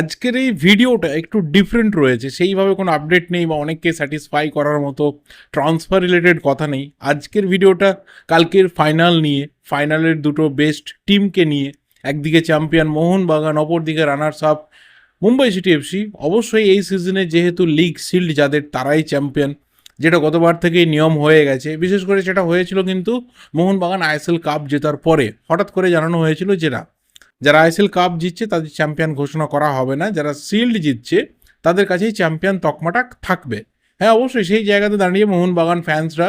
আজকের এই ভিডিওটা একটু ডিফারেন্ট রয়েছে। সেইভাবে কোনো আপডেট নেই বা অনেককে স্যাটিসফাই করার মতো ট্রান্সফার রিলেটেড কথা নেই। আজকের ভিডিওটা কালকের ফাইনাল নিয়ে ফাইনালের দুটো বেস্ট টিমকে নিয়ে, একদিকে চ্যাম্পিয়ন মোহনবাগান অপরদিকে runners up Mumbai city FC অবশ্যই এই সিজনে যেহেতু লিগ শিল্ড যাদের, তারাই চ্যাম্পিয়ন যেটা গতবার থেকেই নিয়ম হয়ে গেছে। বিশেষ করে সেটা হয়েছিল কিন্তু মোহনবাগান আইএসএল কাপ জেতার পরে। হঠাৎ করে জানানো হয়েছিল যে না যারা আইএসএল কাপ জিতছে, তাদের চ্যাম্পিয়ন ঘোষণা করা হবে না। যারা শিল্ড জিতছে, তাদের কাছেই চ্যাম্পিয়ন তকমাটা থাকবে। হ্যাঁ অবশ্যই সেই জায়গাতে দাঁড়িয়ে মোহনবাগান ফ্যান্সরা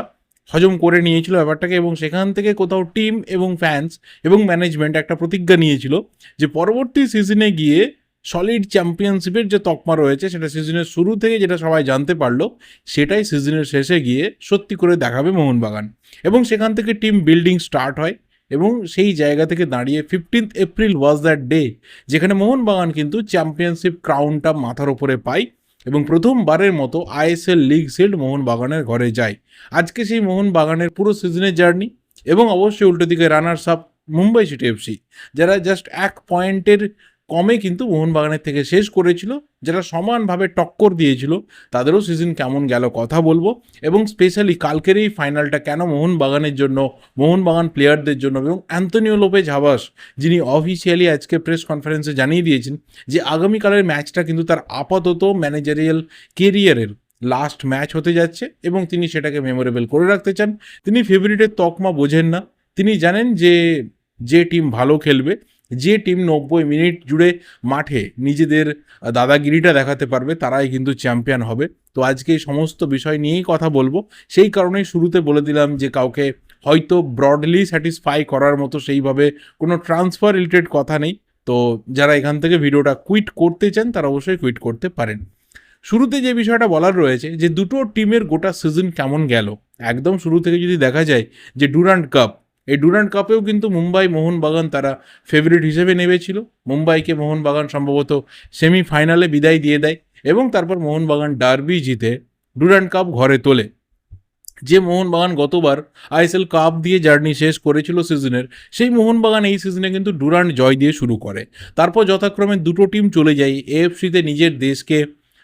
হজম করে নিয়েছিল ব্যাপারটাকে এবং সেখান থেকে কোথাও টিম এবং ফ্যান্স এবং ম্যানেজমেন্ট একটা প্রতিজ্ঞা নিয়েছিল যে পরবর্তী সিজনে গিয়ে সলিড চ্যাম্পিয়নশিপের যে তকমা রয়েছে, সেটা সিজনের শুরু থেকে যেটা সবাই জানতে পারল, সেটাই সিজনের শেষে গিয়ে সত্যি করে দেখাবে মোহনবাগান। এবং সেখান থেকে টিম বিল্ডিং স্টার্ট হয়। এবং সেই জায়গা থেকে দাঁড়িয়ে fifteenth April was that day যেখানে মোহনবাগান কিন্তু চ্যাম্পিয়নশিপ ক্রাউনটা মাথার ওপরে পায় এবং প্রথমবারের মতো আইএসএল লিগ শিল্ড মোহনবাগানের ঘরে যায়। আজকে সেই মোহনবাগানের পুরো সিজনের জার্নি এবং অবশ্যই উল্টো দিকে runners up Mumbai city FC যারা জাস্ট এক পয়েন্টের কমে কিন্তু মোহনবাগানের থেকে শেষ করেছিল যারা সমানভাবে টক্কর দিয়েছিল। তাদেরও সিজন কেমন গেল কথা বলব। এবং স্পেশালি কালকের এই ফাইনালটা কেন মোহনবাগানের জন্য, মোহনবাগান প্লেয়ারদের জন্য এবং অ্যান্থনিও লোপেজ ঝাবাস যিনি অফিসিয়ালি আজকে প্রেস কনফারেন্সে জানিয়ে দিয়েছেন যে আগামীকালের ম্যাচটা কিন্তু তার আপাতত ম্যানেজারিয়াল কেরিয়ারের লাস্ট ম্যাচ হতে যাচ্ছে এবং তিনি সেটাকে মেমোরেবল করে রাখতে চান। তিনি ফেভারিটের তকমা বোঝেন না। তিনি জানেন যে যে টিম ভালো খেলবে যে টিম নব্বই মিনিট জুড়ে মাঠে নিজেদের দাদাগিরিটা দেখাতে পারবে, তারাই কিন্তু চ্যাম্পিয়ন হবে। তো আজকে এই সমস্ত বিষয় নিয়েই কথা বলব। সেই কারণেই শুরুতে বলে দিলাম যে, কাউকে হয়তো ব্রডলি স্যাটিসফাই করার মতো সেইভাবে কোনো ট্রান্সফার রিলেটেড কথা নেই। তো যারা এখান থেকে ভিডিওটা কুইট করতে চান, তারা অবশ্যই কুইট করতে পারেন। শুরুতে যে বিষয়টা বলার রয়েছে, যে দুটো টিমের গোটা সিজন কেমন গেল? একদম শুরু থেকে যদি দেখা যায় যে ডুরান্ট কাপ এই ডুরান্ট কাপেও কিন্তু মুম্বাই, মোহনবাগান তারা ফেভারিট হিসেবে নেমেছিল। মুম্বাইকে মোহনবাগান সম্ভবত সেমিফাইনালে বিদায় দিয়ে দেয় এবং তারপর মোহনবাগান ডার্বি জিতে ডুরান্ট কাপ ঘরে তোলে। যে মোহনবাগান গতবার আইএসএল কাপ দিয়ে জার্নি শেষ করেছিল সিজনের, সেই মোহনবাগান এই সিজনে কিন্তু ডুরান্ট জয় দিয়ে শুরু করে। তারপর যথাক্রমে দুটো টিম চলে যায়। এএফসিতে নিজের দেশকে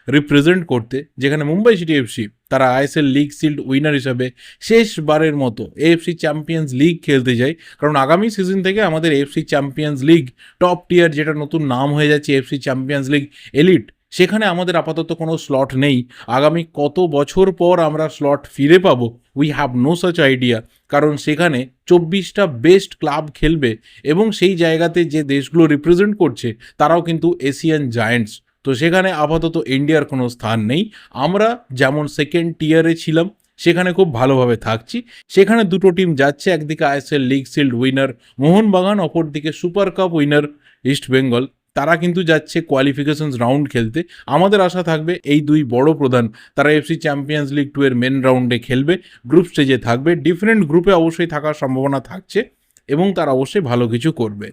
রিপ্রেজেন্ট করতে, যেখানে মুম্বাই সিটি এফসি তারা আইএসএল লিগ সিল্ড উইনার হিসাবে শেষবারের মতো এএফসি চ্যাম্পিয়ন্স লিগ খেলতে যায়। কারণ আগামী সিজন থেকে আমাদের FC champions league top tier যেটা নতুন নাম হয়ে যাচ্ছে এফসি চ্যাম্পিয়ন্স লিগ এলিট সেখানে আমাদের আপাতত কোনো স্লট নেই। আগামী কত বছর পর আমরা স্লট ফিরে পাবো? We have no such idea কারণ সেখানে চব্বিশটা বেস্ট ক্লাব খেলবে এবং সেই জায়গাতে যে দেশগুলো রিপ্রেজেন্ট করছে, তারাও কিন্তু এশিয়ান জায়েন্টস তো সেখানে আপাতত ইন্ডিয়ার কোনো স্থান নেই। আমরা যেমন সেকেন্ড টিয়ারে ছিলাম, সেখানে খুব ভালোভাবে থাকছি। সেখানে দুটো টিম যাচ্ছে, একদিকে ISL league shield winner Mohun Bagan, অপরদিকে super cup winner East Bengal তারা কিন্তু যাচ্ছে কোয়ালিফিকেশন রাউন্ড খেলতে। আমাদের আশা থাকবে এই দুই বড় প্রধান, তারা এফসি চ্যাম্পিয়ন্স লিগ টু এর মেন রাউন্ডে খেলবে গ্রুপ স্টেজে থাকবে। ডিফারেন্ট গ্রুপে অবশ্যই থাকার সম্ভাবনা থাকছে। এবং তারা অবশ্যই ভালো কিছু করবে।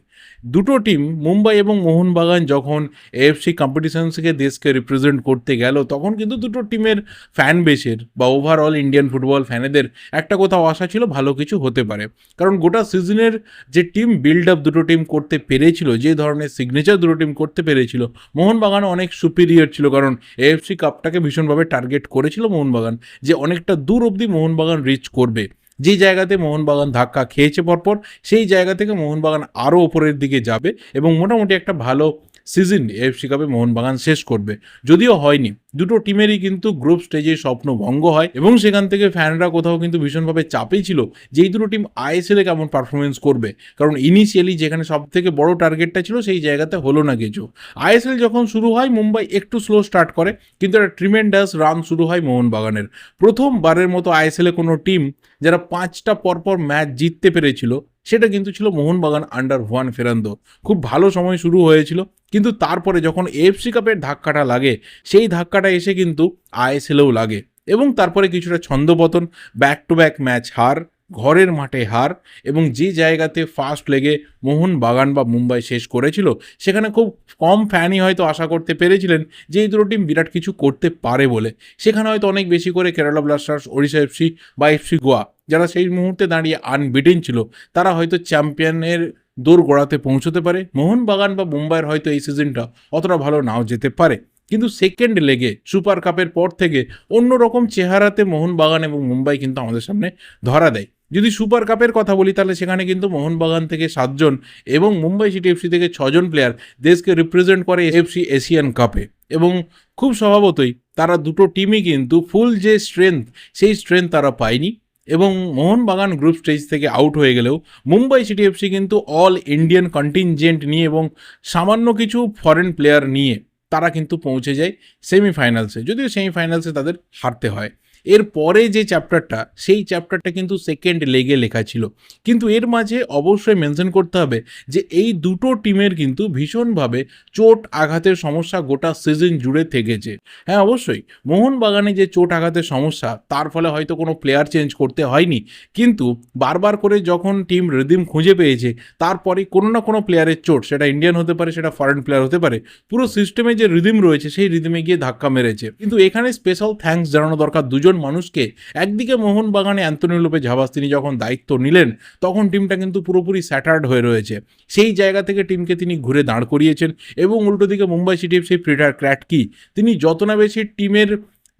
দুটো টিম মুম্বাই এবং মোহনবাগান যখন এএফসি কম্পিটিশনসকে দেশকে রিপ্রেজেন্ট করতে গেল, তখন কিন্তু দুটো টিমের ফ্যান বেসের বা ওভারঅল ইন্ডিয়ান ফুটবল ফ্যানেদের একটা কোথাও আশা ছিল ভালো কিছু হতে পারে। কারণ গোটা সিজনের যে টিম বিল্ড আপ দুটো টিম করতে পেরেছিল, যে ধরনের সিগনেচার দুটো টিম করতে পেরেছিল মোহনবাগান অনেক সুপিরিয়র ছিল। কারণ এএফসি কাপটাকে ভীষণভাবে টার্গেট করেছিল মোহনবাগান, যে অনেকটা দূর অবধি মোহনবাগান রিচ করবে। যে জায়গাতে মোহনবাগান ধাক্কা খেয়েছে পরপর, সেই জায়গা থেকে মোহনবাগান আরও ওপরের দিকে যাবে এবং মোটামুটি একটা ভালো সিজন এফসি কাপে মোহনবাগান শেষ করবে। যদিও হয়নি। দুটো টিমেরই কিন্তু গ্রুপ স্টেজে স্বপ্ন ভঙ্গ হয় এবং সেখান থেকে ফ্যানরা কোথাও কিন্তু ভীষণভাবে চাপেই ছিল যে এই দুটো টিম আইএসএলে কেমন পারফরমেন্স করবে। কারণ ইনিশিয়ালি যেখানে সব থেকে বড় টার্গেটটা ছিল সেই জায়গাতে হলো না কিছু। আইএসএল যখন শুরু হয়, মুম্বাই একটু স্লো স্টার্ট করে, কিন্তু একটা ট্রিমেন্ডাস রান শুরু হয় মোহনবাগানের। প্রথমবারের মতো আইএসএলে কোনো টিম যারা পাঁচটা পরপর ম্যাচ জিততে পেরেছিল সেটা কিন্তু ছিল মোহনবাগান আন্ডার ওয়ান ফেরান্দো। খুব ভালো সময় শুরু হয়েছিল, কিন্তু তারপরে যখন এফসি কাপের ধাক্কাটা লাগে, সেই ধাক্কাটা এসে কিন্তু আইএসএলেও লাগে এবং তারপরে কিছুটা ছন্দপতন ব্যাক টু ব্যাক ম্যাচ হার ঘরের মাঠে হার এবং যে জায়গাতে ফার্স্ট লেগে মোহন বাগান বা মুম্বাই শেষ করেছিল, সেখানে খুব কম ফ্যানই হয়তো আশা করতে পেরেছিলেন যে এই দুটো টিম বিরাট কিছু করতে পারে বলে। সেখানে হয়তো অনেক বেশি করে কেরালা ব্লাস্টার্স ওড়িশা এফসি বা এফসি গোয়া যারা সেই মুহূর্তে দাঁড়িয়ে আনবিটেন ছিল, তারা হয়তো চ্যাম্পিয়নের দৌড় গোড়াতে পৌঁছতে পারে। মোহনবাগান বা মুম্বাইয়ের হয়তো এই সিজনটা অতটা ভালো নাও যেতে পারে। কিন্তু সেকেন্ড লেগে সুপার কাপের পর থেকে অন্যরকম চেহারাতে মোহনবাগান এবং মুম্বাই কিন্তু আমাদের সামনে ধরা দেয়। যদি সুপার কাপের কথা বলি, তাহলে সেখানে কিন্তু মোহনবাগান থেকে সাতজন এবং মুম্বাই সিটি এফসি থেকে ছজন প্লেয়ার দেশকে রিপ্রেজেন্ট করে এফসি এশিয়ান কাপে। এবং খুব স্বভাবতই তারা দুটো টিমই কিন্তু ফুল যে স্ট্রেংথ সেই স্ট্রেংথ তারা পায়নি। এবং মোহনবাগান গ্রুপ স্টেজ থেকে আউট হয়ে গেলেও মুম্বাই সিটি এফসি কিন্তু অল ইন্ডিয়ান কন্টিনজেন্ট নিয়ে এবং সামান্য কিছু ফরেন প্লেয়ার নিয়ে তারা কিন্তু পৌঁছে যায় সেমিফাইনালসে যদিও সেমিফাইনালসে তাদের হারতে হয়। এর পরে যে চ্যাপ্টারটা সেই চ্যাপ্টারটা কিন্তু সেকেন্ড লেগে লেখা ছিল। কিন্তু এর মাঝে অবশ্যই মেনশন করতে হবে যে এই দুটো টিমের কিন্তু ভীষণভাবে চোট আঘাতের সমস্যা গোটা সিজন জুড়ে থেকেছে। হ্যাঁ অবশ্যই, মোহনবাগানে যে চোট আঘাতের সমস্যা, তার ফলে হয়তো কোনো প্লেয়ার চেঞ্জ করতে হয়নি। কিন্তু বারবার করে যখন টিম রিদিম খুঁজে পেয়েছে, তারপরে কোনো না কোনো প্লেয়ারের চোট, সেটা ইন্ডিয়ান হতে পারে, সেটা ফরেন প্লেয়ার হতে পারে, পুরো সিস্টেমে যে রিদিম রয়েছে, সেই রিদিমে গিয়ে ধাক্কা মেরেছে। কিন্তু এখানে স্পেশাল থ্যাঙ্কস জানানো দরকার দুজন মানুষকে একদিকে মোহনবাগানে অ্যান্টনি লোপে ঝাবাস তিনি যখন দায়িত্ব নিলেন, তখন টিমটা কিন্তু পুরোপুরি স্যাটার্ড হয়ে রয়েছে। সেই জায়গা থেকে টিমকে তিনি ঘুরে দাঁড় করিয়েছেন এবং উল্টো দিকে মুম্বাই সিটি এফসি প্রিটার ক্র্যাট কি তিনি যত না বেশি টিমের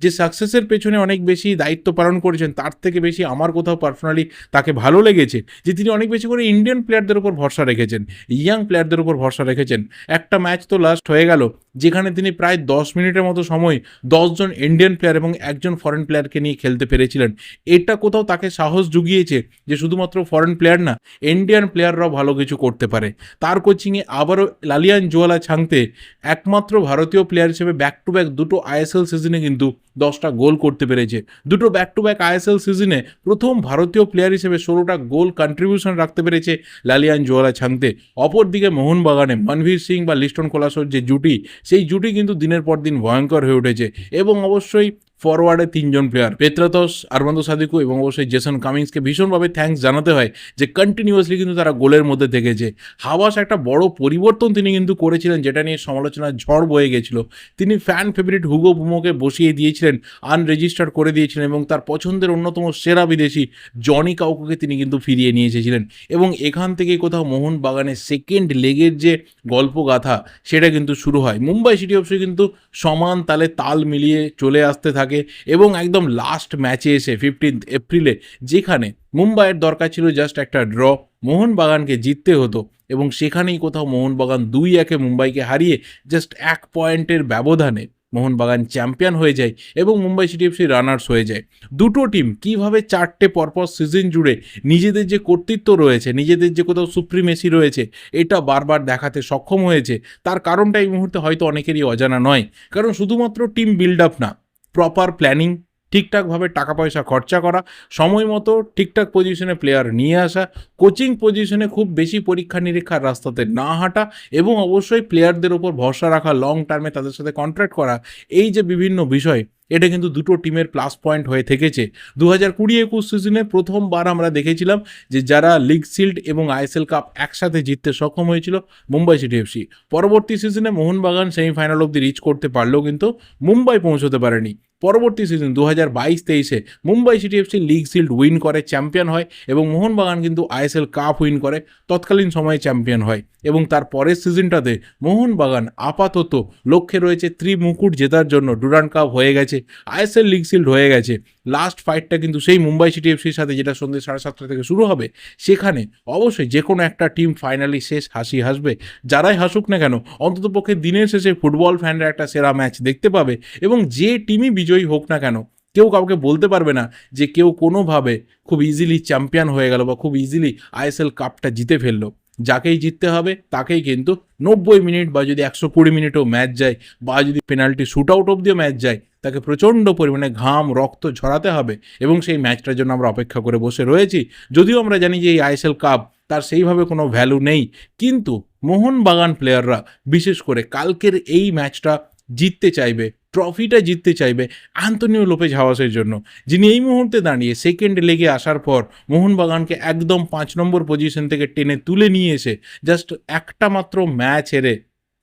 যে সাকসেসের পেছনে অনেক বেশি দায়িত্ব পালন করেছেন, তার থেকে বেশি আমার কোথাও পার্সোনালি তাকে ভালো লেগেছে যে তিনি অনেক বেশি করে ইন্ডিয়ান প্লেয়ারদের উপর ভরসা রেখেছেন ইয়াং প্লেয়ারদের উপর ভরসা রেখেছেন। একটা ম্যাচ তো লাস্ট হয়ে গেল যেখানে তিনি প্রায় দশ মিনিটের মতো সময় দশজন ইন্ডিয়ান প্লেয়ার এবং একজন ফরেন প্লেয়ারকে নিয়ে খেলতে পেরেছিলেন। এটা কোথাও তাকে সাহস জুগিয়েছে যে শুধুমাত্র ফরেন প্লেয়ার না ইন্ডিয়ান প্লেয়াররাও ভালো কিছু করতে পারে। তার কোচিংয়ে আবারও লালিয়ান জোয়ালা ছাংতে একমাত্র ভারতীয় প্লেয়ার হিসেবে ব্যাক টু ব্যাক দুটো আইএসএল সিজনে কিন্তু দশটা গোল করতে পেরেছে। দুটো ব্যাক টু ব্যাক আইএসএল সিজনে প্রথম ভারতীয় প্লেয়ার হিসেবে ষোলোটা গোল কন্ট্রিবিউশন রাখতে পেরেছে লালিয়ান জোয়ালা ছাংতে। অপরদিকে মোহনবাগানে মনভীর সিং বা লিস্টন কোলাসোর যে জুটি সেই জুটি কিন্তু দিনের পর দিন ভয়ঙ্কর হয়ে উঠেছে। এবং অবশ্যই ফরওয়ার্ডে তিনজন প্লেয়ার পেত্রাতস আরমান্দো সাদিকু এবং অবশ্যই জেসন কামিংসকে ভীষণভাবে থ্যাঙ্কস জানাতে হয় যে কন্টিনিউয়াসলি কিন্তু তারা গোলের মধ্যে থেকেছে। হাওয়াস একটা বড় পরিবর্তন তিনি কিন্তু করেছিলেন যেটা নিয়ে সমালোচনার ঝড় বয়ে গেছিল। তিনি ফ্যান ফেভারিট হুগো বুমোকে বসিয়ে দিয়েছিলেন আনরেজিস্টার করে দিয়েছিলেন এবং তার পছন্দের অন্যতম সেরা বিদেশি জনি কাউকে তিনি কিন্তু ফিরিয়ে নিয়ে এসেছিলেন। এবং এখান থেকেই কোথাও মোহন বাগানের সেকেন্ড লেগের যে গল্পগাথা, সেটা কিন্তু শুরু হয়। মুম্বাই সিটি অবশ্যই কিন্তু সমান তালে তাল মিলিয়ে চলে আসতে থাকে। এবং একদম লাস্ট ম্যাচে এসে ফিফটিন্থ এপ্রিলে যেখানে মুম্বাইয়ের দরকার ছিল জাস্ট একটা ড্র মোহনবাগানকে জিততে হতো এবং সেখানেই কোথাও মোহনবাগান দুই একে মুম্বাইকে হারিয়ে জাস্ট এক পয়েন্টের ব্যবধানে মোহনবাগান চ্যাম্পিয়ন হয়ে যায় এবং মুম্বাই সিটি এফসি রানার্স হয়ে যায়। দুটো টিম কীভাবে চারটে পরপর সিজন জুড়ে নিজেদের যে কর্তৃত্ব রয়েছে, নিজেদের যে কোথাও সুপ্রিমেসি রয়েছে, এটা বারবার দেখাতে সক্ষম হয়েছে, তার কারণটা এই মুহূর্তে হয়তো অনেকেরই অজানা নয়। কারণ শুধুমাত্র টিম বিল্ড আপ না প্রপার প্ল্যানিং ঠিকঠাকভাবে টাকা পয়সা খরচা করা, সময় মতো ঠিকঠাক পজিশনে প্লেয়ার নিয়ে আসা কোচিং পজিশনে খুব বেশি পরীক্ষা নিরীক্ষার রাস্তাতে না হাঁটা এবং অবশ্যই প্লেয়ারদের ওপর ভরসা রাখা লং টার্মে তাদের সাথে কন্ট্রাক্ট করা, এই যে বিভিন্ন বিষয় এটা কিন্তু দুটো টিমের প্লাস পয়েন্ট হয়ে থেকেছে। দু হাজার কুড়ি একুশ সিজনে প্রথমবার আমরা দেখেছিলাম যে যারা লিগ শিল্ড এবং আইএসএল কাপ একসাথে জিততে সক্ষম হয়েছিল মুম্বাই সিটি এফসি পরবর্তী সিজনে মোহনবাগান সেমিফাইনাল অব্দি রিচ করতে পারলেও কিন্তু মুম্বাই পৌঁছতে পারেনি। পরবর্তী সিজন দু হাজার বাইশ তেইশে Mumbai city FC league shield win করে চ্যাম্পিয়ন হয় এবং মোহনবাগান কিন্তু আইএসএল কাপ উইন করে, তৎকালীন সময়ে চ্যাম্পিয়ন হয়। এবং তার পরের সিজনটাতে মোহনবাগান আপাতত লক্ষ্যে রয়েছে ত্রিমুকুট জেতার জন্য। ডুরান কাপ হয়ে গেছে আইএসএল লিগ শিল্ড হয়ে গেছে। লাস্ট ফাইটটা কিন্তু সেই মুম্বাই সিটি এফসির সাথে যেটা সন্ধ্যে সাড়ে সাতটা থেকে শুরু হবে, সেখানে অবশ্যই যে কোনো একটা টিম ফাইনালি শেষ হাসি হাসবে। যারাই হাসুক না কেন, অন্ততপক্ষে দিনের শেষে ফুটবল ফ্যানরা একটা সেরা ম্যাচ দেখতে পাবে এবং যে টিমই বিজয়ী হোক না কেন, কেউ কাউকে বলতে পারবে না যে কেউ কোনোভাবে খুব ইজিলি চ্যাম্পিয়ন হয়ে গেল বা খুব ইজিলি আইএসএল কাপটা জিতে ফেলল। যাকেই জিততে হবে, তাকেই কিন্তু নব্বই মিনিট বা যদি একশো কুড়ি মিনিটও ম্যাচ যায় বা যদি পেনাল্টি শ্যুট আউট অব্দিও ম্যাচ যায়, তাকে প্রচণ্ড পরিমাণে ঘাম, রক্ত ঝরাতে হবে এবং সেই ম্যাচটার জন্য আমরা অপেক্ষা করে বসে রয়েছি। যদিও আমরা জানি যে এই আইএসএল কাপ তার সেইভাবে কোনো ভ্যালু নেই, কিন্তু মোহনবাগান প্লেয়াররা বিশেষ করে কালকের এই ম্যাচটা জিততে চাইবে ট্রফিটা জিততে চাইবে আন্তনিও লোপেজ হাওয়াসের জন্য, যিনি এই মুহূর্তে দাঁড়িয়ে সেকেন্ড লেগে আসার পর মোহনবাগানকে একদম পাঁচ নম্বর পজিশন থেকে টেনে তুলে নিয়ে এসে জাস্ট একটা মাত্র ম্যাচ হেরে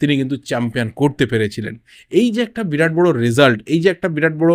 তিনি কিন্তু চ্যাম্পিয়ন করতে পেরেছিলেন। এই যে একটা বিরাট বড় রেজাল্ট এই যে একটা বিরাট বড়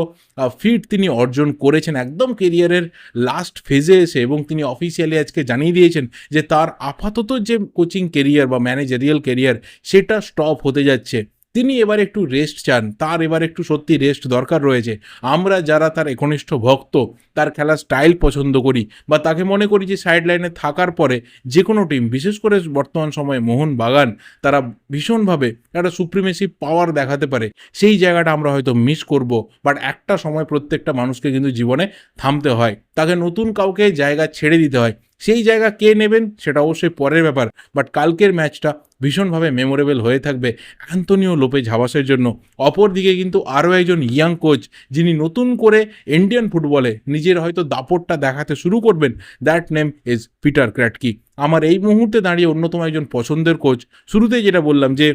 ফিট তিনি অর্জন করেছেন একদম কেরিয়ারের লাস্ট ফেজে এসে এবং তিনি অফিসিয়ালি আজকে জানিয়ে দিয়েছেন যে তার আপাতত যে কোচিং কেরিয়ার বা ম্যানেজারিয়াল কেরিয়ার সেটা স্টপ হতে যাচ্ছে। তিনি এবার একটু রেস্ট চান, তার এবার একটু সত্যি রেস্ট দরকার রয়েছে। আমরা যারা তার একনিষ্ঠ ভক্ত, তার খেলার স্টাইল পছন্দ করি বা তাকে মনে করি যে সাইড লাইনে থাকার পরে যে কোনো টিম বিশেষ করে বর্তমান সময়ে মোহন বাগান, তারা ভীষণভাবে একটা সুপ্রিমেসি পাওয়ার দেখাতে পারে। সেই জায়গাটা আমরা হয়তো মিস করব বাট একটা সময় প্রত্যেকটা মানুষকে কিন্তু জীবনে থামতে হয়। তাকে নতুন কাউকে জায়গা ছেড়ে দিতে হয়। সেই জায়গা কে নেবেন সেটা অবশ্যই পরের ব্যাপার বাট কালকের ম্যাচটা ভীষণভাবে মেমোরেবল হয়ে থাকবে অ্যান্থনিও লোপেজ হাবাসের জন্য। অপরদিকে কিন্তু আরও একজন ইয়াং কোচ যিনি নতুন করে ইন্ডিয়ান ফুটবলে নিজের হয়তো দাপটটা দেখাতে শুরু করবেন that name is Peter Kratky আমার এই মুহূর্তে দাঁড়িয়ে অন্যতম একজন পছন্দের কোচ শুরুতেই যেটা বললাম যে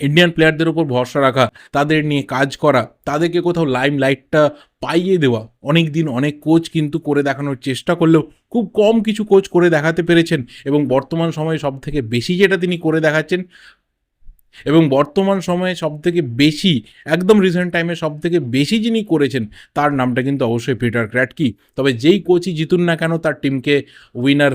ইন্ডিয়ান প্লেয়ারদের উপর ভরসা রাখা, তাদের নিয়ে কাজ করা, তাদেরকে কোথাও লাইম লাইটটা পাইয়ে দেওয়া অনেক দিন অনেক কোচ কিন্তু করে দেখানোর চেষ্টা করলেও খুব কম কিছু কোচ করে দেখাতে পেরেছেন এবং বর্তমান সময়ে সব থেকে বেশি যেটা তিনি করে দেখাচ্ছেন এবং বর্তমান সময়ে সব থেকে বেশি, একদম রিসেন্ট টাইমে সব থেকে বেশি যিনি করেছেন, তার নামটা কিন্তু অবশ্যই পিটার ক্র্যাটকি তবে যেই কোচই জিতুন না কেন, তার টিমকে উইনার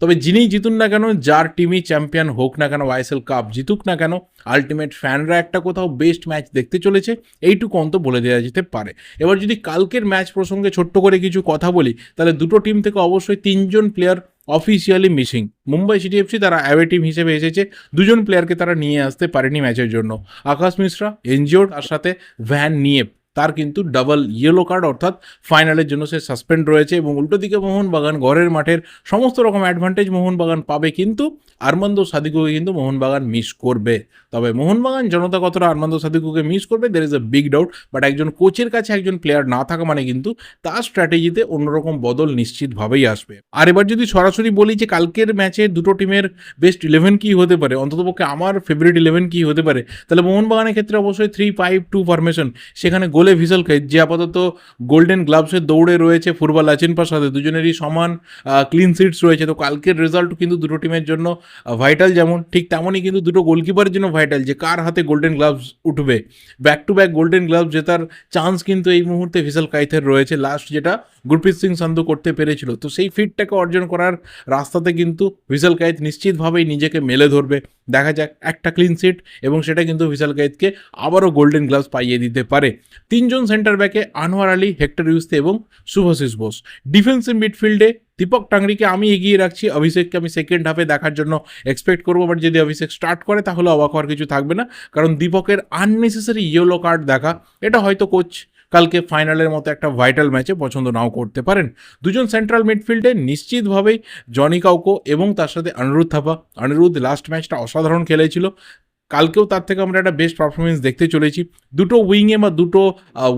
তবে যিনিই জিতুন না কেন, যার টিমই চ্যাম্পিয়ন হোক না কেন ওয়াইএসএল কাপ জিতুক না কেন আলটিমেট ফ্যানরা একটা কোথাও বেস্ট ম্যাচ দেখতে চলেছে, এইটুকু অন্ত বলে দেওয়া যেতে পারে। এবার যদি কালকের ম্যাচ প্রসঙ্গে ছোট্ট করে কিছু কথা বলি, তাহলে দুটো টিম থেকে অবশ্যই তিনজন player officially missing Mumbai city FC তারা অ্যাওয়ে টিম হিসেবে এসেছে, দুজন প্লেয়ারকে তারা নিয়ে আসতে পারেনি ম্যাচের জন্য। আকাশ মিশ্রা এনজিওর তার সাথে ভ্যান নিয়েপ তার কিন্তু ডাবল ইয়েলো কার্ড অর্থাৎ ফাইনালের জন্য সে সাসপেন্ড রয়েছে এবং উল্টো দিকে মোহনবাগান ঘরের মাঠের সমস্ত রকম অ্যাডভান্টেজ মোহনবাগান পাবে কিন্তু আরমান্দো সাদিকুকে কিন্তু মোহনবাগান মিস করবে। তবে মোহনবাগান জনতা কতটা আরমান্দো সাদিকুকে মিস করবে there is a big doubt but একজন কোচের কাছে একজন প্লেয়ার না থাকা মানে কিন্তু তার স্ট্র্যাটেজিতে অন্যরকম বদল নিশ্চিতভাবেই আসবে। আর এবার যদি সরাসরি বলি যে কালকের ম্যাচে দুটো টিমের বেস্ট ইলেভেন কী হতে পারে, অন্ততপক্ষে আমার ফেভারিট ইলেভেন কী হতে পারে, তাহলে মোহনবাগানের ক্ষেত্রে অবশ্যই থ্রি ফাইভ টু ফরমেশন সেখানে ভিসল খাই যে আপাতত গোল্ডেন গ্লাভসের দৌড়ে রয়েছে ফুটবল আচিনপার সাথে দুজনেরই সমান ক্লিন সিটস রয়েছে। তো কালকের রেজাল্ট কিন্তু দুটো টিমের জন্য ভাইটাল যেমন, ঠিক তেমনই কিন্তু দুটো গোলকিপারের জন্য ভাইটাল যে কার হাতে গোল্ডেন গ্লাভস উঠবে। Back to back golden gloves জেতার চান্স কিন্তু এই মুহূর্তে ভিসেল কাইথের রয়েছে। লাস্ট যেটা গুরপ্রীত সিং সান্ধু করতে পেরেছিল। তো সেই ফিটটাকে অর্জন করার রাস্তাতে কিন্তু ভিসল কাইত নিশ্চিতভাবেই নিজেকে মেলে ধরবে। দেখা যাক, একটা ক্লিন সিট এবং সেটা কিন্তু ভিসাল কাইতকে আবারও গোল্ডেন গ্লাভস পাইয়ে দিতে পারে। তিনজন সেন্টার ব্যাকে আনোয়ার আলী, হেক্টর ইউস্তে এবং শুভশিস বোস। ডিফেন্সিভ মিডফিল্ডে দীপক টাংরিকে আমি এগিয়ে রাখছি। অভিষেককে আমি সেকেন্ড হাফে দেখার জন্য এক্সপেক্ট করব। বাট যদি অভিষেক স্টার্ট করে, তাহলে অবাক হওয়ার কিছু থাকবে না। কারণ দীপকের আননেসেসারি ইয়েলো কার্ড দেখা, এটা হয়তো কোচ কালকে ফাইনালের মতো একটা ভাইটাল ম্যাচে পছন্দ নাও করতে পারেন। দুজন সেন্ট্রাল মিডফিল্ডে নিশ্চিতভাবেই জনি কাউকো এবং তার সাথে অনিরুদ্ধ থাপা। অনিরুদ্ধ লাস্ট ম্যাচটা অসাধারণ খেলেছিল। কালকেও তার থেকে আমরা একটা বেস্ট পারফরমেন্স দেখতে চলেছি। দুটো উইংয়ে বা দুটো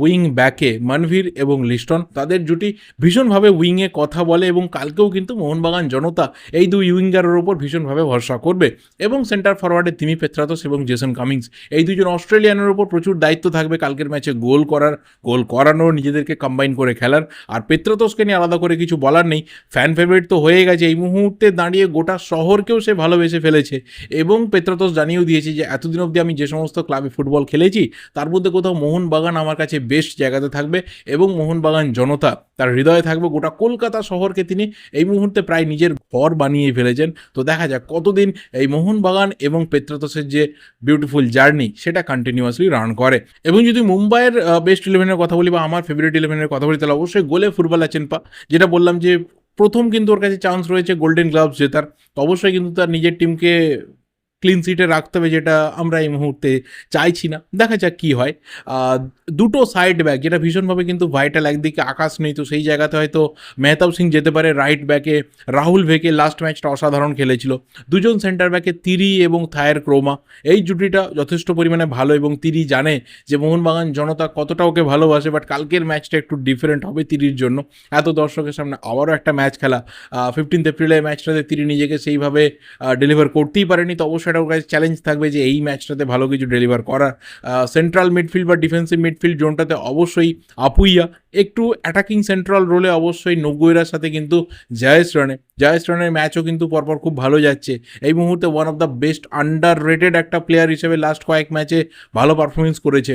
উইং ব্যাকে মানভীর এবং লিস্টন তাদের জুটি ভীষণভাবে উইংয়ে কথা বলে এবং কালকেও কিন্তু মোহনবাগান জনতা এই দুই উইঙ্গারের ওপর ভীষণভাবে ভরসা করবে। এবং সেন্টার ফরওয়ার্ডে তিমি পেত্রাতস এবং জেসন কামিংস এই দুজন অস্ট্রেলিয়ানের ওপর প্রচুর দায়িত্ব থাকবে কালকের ম্যাচে গোল করার, গোল করানোর, নিজেদেরকে কম্বাইন করে খেলার। আর পেত্রাতসকে নিয়ে আলাদা করে কিছু বলার নেই। ফ্যান ফেভারিট তো হয়ে গেছে। এই মুহূর্তে দাঁড়িয়ে গোটা শহরকেও সে ভালোবেসে ফেলেছে। এবং পেত্রাতস জানিয়েও দিয়েছে যে, এতদিন অবধি আমি যে সমস্ত ক্লাবে ফুটবল খেলেছি তার মধ্যে কোথাও মোহনবাগান আমার কাছে বেস্ট জায়গাতে থাকবে এবং মোহনবাগান জনতা তার হৃদয়ে থাকবে। গোটা কলকাতা শহরকে তিনি এই মুহূর্তে প্রায় নিজের ঘর বানিয়ে ফেলেছেন। তো দেখা যাক কতদিন এই মোহনবাগান এবং পেত্রাতসের যে বিউটিফুল জার্নি সেটা কন্টিনিউয়াসলি রান করে। এবং যদি মুম্বাইয়ের বেস্ট ইলেভেনের কথা বলি বা আমার ফেভারিট ইলেভেনের কথা বলি, তাহলে অবশ্যই গোলে ফুটবল আছেন পা। যেটা বললাম যে প্রথম কিন্তু ওর কাছে চান্স রয়েছে গোল্ডেন গ্লাভস জেতার। তো অবশ্যই কিন্তু তার নিজের টিমকে ক্লিন সিটে রাখতে হবে, যেটা আমরা এই মুহূর্তে চাইছি না। দেখা যাক কী হয়। দুটো সাইড ব্যাক যেটা ভীষণভাবে কিন্তু ভাইটাল একদিকে আকাশ নেই, তো সেই জায়গাতে হয়তো মেহতাব সিং যেতে পারে। রাইট ব্যাকে রাহুল ভেকে লাস্ট ম্যাচটা অসাধারণ খেলেছিল। দুজন সেন্টার ব্যাকে তিরি এবং থায়ের ক্রোমা। এই জুটিটা যথেষ্ট পরিমাণে ভালো এবং তিরি জানে যে মোহনবাগান জনতা কতটা ওকে ভালোবাসে বাট কালকের ম্যাচটা একটু ডিফারেন্ট হবে তিরির জন্য। এত দর্শকের সামনে আবারও একটা ম্যাচ খেলা। ফিফটিন্থ এপ্রিলে ম্যাচটাতে তিরি নিজেকে সেইভাবে ডেলিভার করতেই পারেনি, তো অবশ্যই ওর কাছে চ্যালেঞ্জ থাকবে যে এই ম্যাচটাতে ভালো কিছু ডেলিভার করার সেন্ট্রাল মিডফিল্ড বা ডিফেন্সিভ মিডফিল্ড জোনটাতে অবশ্যই আপুইয়া, একটু অ্যাটাকিং সেন্ট্রাল রোলে অবশ্যই নব্বইয়ের সাথে কিন্তু জায়েশ রানে জায়েশ রানের ম্যাচও কিন্তু পরপর খুব ভালো যাচ্ছে। এই মুহূর্তে one of the best underrated একটা প্লেয়ার হিসেবে লাস্ট কয়েক ম্যাচে ভালো পারফরমেন্স করেছে।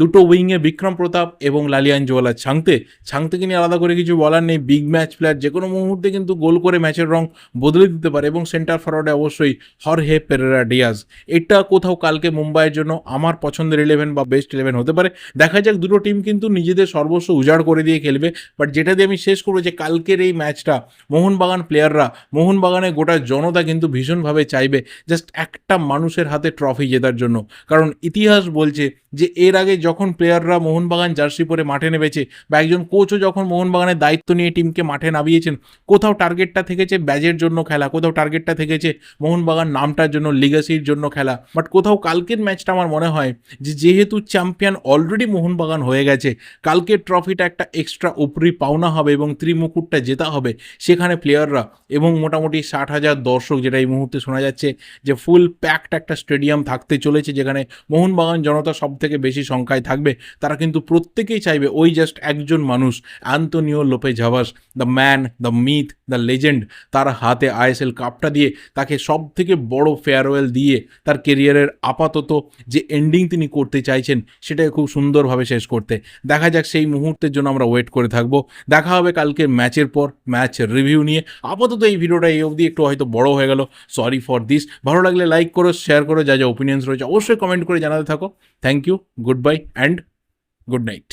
দুটো উইংয়ে বিক্রম প্রতাপ এবং লালিয়ান জোয়ালা। ছাংতে ছাংতেকে নিয়ে আলাদা করে কিছু বলার নেই। বিগ ম্যাচ প্লেয়ার যে কোনো মুহূর্তে কিন্তু গোল করে ম্যাচের রং বদলে দিতে পারে এবং সেন্টার ফরওয়ার্ডে অবশ্যই হরহে পেরেরা ডিয়াজ এটা কোথাও কালকে মুম্বাইয়ের জন্য আমার পছন্দের ইলেভেন বা বেস্ট ইলেভেন হতে পারে। দেখা যাক, দুটো টিম কিন্তু নিজেদের সর্বস্ব উজাড় করে দিয়ে খেলবে। বাট যেটা দিয়ে আমি শেষ করব যে কালকের এই ম্যাচটা মোহনবাগান প্লেয়াররা মোহনবাগানের গোটা জনতা কিন্তু ভীষণভাবে চাইবে জাস্ট একটা মানুষের হাতে ট্রফি জেতার জন্য। কারণ ইতিহাস বলছে যে এর আগে যখন প্লেয়াররা মোহনবাগান জার্সি পরে মাঠে নেমেছে বা একজন কোচও যখন মোহনবাগানের দায়িত্ব নিয়ে টিমকে মাঠে নামিয়েছেন, কোথাও টার্গেটটা থেকেছে ব্যাজের জন্য খেলা, কোথাও টার্গেটটা থেকেছে মোহনবাগান নামটার জন্য লিগাসির জন্য খেলা। বাট কোথাও কালকের ম্যাচটা আমার মনে হয় যে, যেহেতু চ্যাম্পিয়ন অলরেডি মোহনবাগান হয়ে গেছে, কালকের ট্রফিটা একটা এক্সট্রা উপরি পাওনা হবে এবং ত্রিমুকুটটা জেতা হবে, সেখানে প্লেয়াররা এবং মোটামুটি ষাট হাজার দর্শক যেটা এই মুহূর্তে শোনা যাচ্ছে যে ফুল প্যাকড একটা স্টেডিয়াম থাকতে চলেছে যেখানে মোহনবাগান জনতা সব থেকে বেশি সংখ্যায় থাকবে। তারা কিন্তু প্রত্যেকেই চাইবে ওই জাস্ট একজন মানুষ Antonio Lopez Habas the man the myth the legend তার হাতে আইএসএল কাপটা দিয়ে তাকে সব থেকে বড় ফেয়ারওয়েল দিয়ে তার কেরিয়ারের আপাতত যে এন্ডিং তিনি করতে চাইছেন, সেটাকে খুব সুন্দরভাবে শেষ করতে। দেখা যাক সেই মুহূর্তের জন্য আমরা ওয়েট করে থাকব। দেখা হবে কালকে ম্যাচের পর ম্যাচ রিভিউ নিয়ে। আপাতত এই ভিডিওটা এই অবধি, একটু হয়তো বড় হয়ে গেল। সরি ফর দিস ভালো লাগলে লাইক করো শেয়ার করো, যা যা ওপিনিয়ন্স রয়েছে অবশ্যই কমেন্ট করে জানাতে থাকো। Thank you goodbye and good night